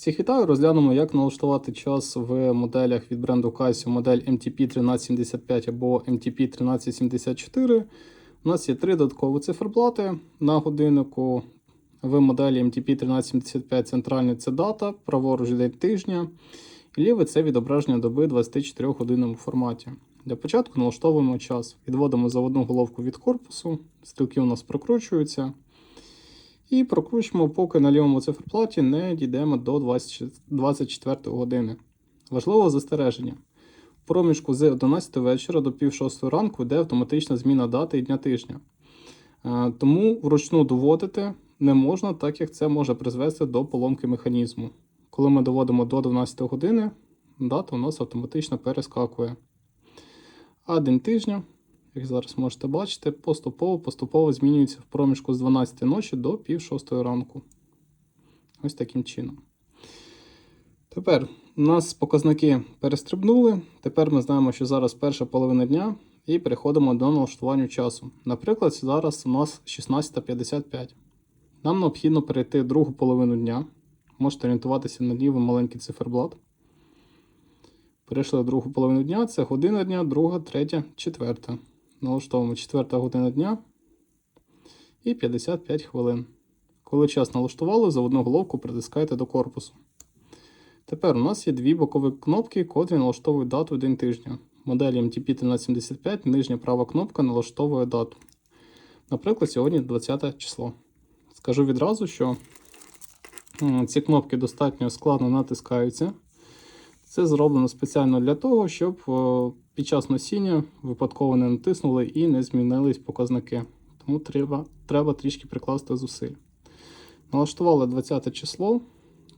Всіх вітаю, розглянемо, як налаштувати час в моделях від бренду Casio модель MTP 1375 або MTP 1374. У нас є три додаткові циферблати на годиннику. В моделі MTP 1375 центральний це дата, праворуч день тижня, і лівий це відображення доби 24 годинному форматі. Для початку налаштовуємо час. Відводимо заводну головку від корпусу, стрілки у нас прокручуються. І прокручуємо, поки на лівому циферблаті не дійдемо до 24 години. Важливе застереження. В проміжку з 11 вечора до пів 6 ранку йде автоматична зміна дати і дня тижня. Е, Тому вручну доводити не можна, так як це може призвести до поломки механізму. Коли ми доводимо до 12 години, дата у нас автоматично перескакує. А день тижня, як зараз можете бачити, поступово поступово змінюється в проміжку з 12 ночі до пів 6 ранку. Ось таким чином. Тепер у нас показники перестрибнули. Тепер ми знаємо, що зараз перша половина дня і переходимо до налаштування часу. Наприклад, зараз у нас 16.55. Нам необхідно перейти другу половину дня. Можете орієнтуватися на лівий маленький циферблат. Перейшли другу половину дня, це година дня, друга, третя, четверта. Налаштовуємо четверта година дня і 55 хвилин. Коли час налаштували, заводну головку притискаєте до корпусу. Тепер у нас є дві бокові кнопки, котрі налаштовують дату день тижня. Моделі MTP 1375 нижня права кнопка налаштовує дату. Наприклад, сьогодні 20 число. Скажу відразу, що ці кнопки достатньо складно натискаються. Це зроблено спеціально для того, щоб під час носіння випадково не натиснули і не змінились показники. Тому треба, треба трішки прикласти зусиль. Налаштували 20 число.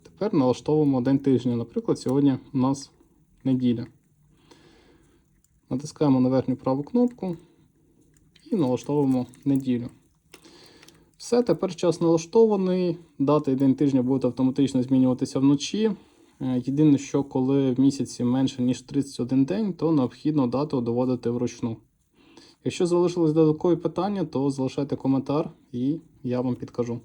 Тепер налаштовуємо день тижня. Наприклад, сьогодні у нас неділя. Натискаємо на верхню праву кнопку і налаштовуємо неділю. Все, тепер час налаштований. Дата і день тижня будуть автоматично змінюватися вночі. Е, Єдине, що коли в місяці менше, ніж 31 день, то необхідно дату доводити вручну. Якщо залишились додаткові питання, то залишайте коментар і я вам підкажу.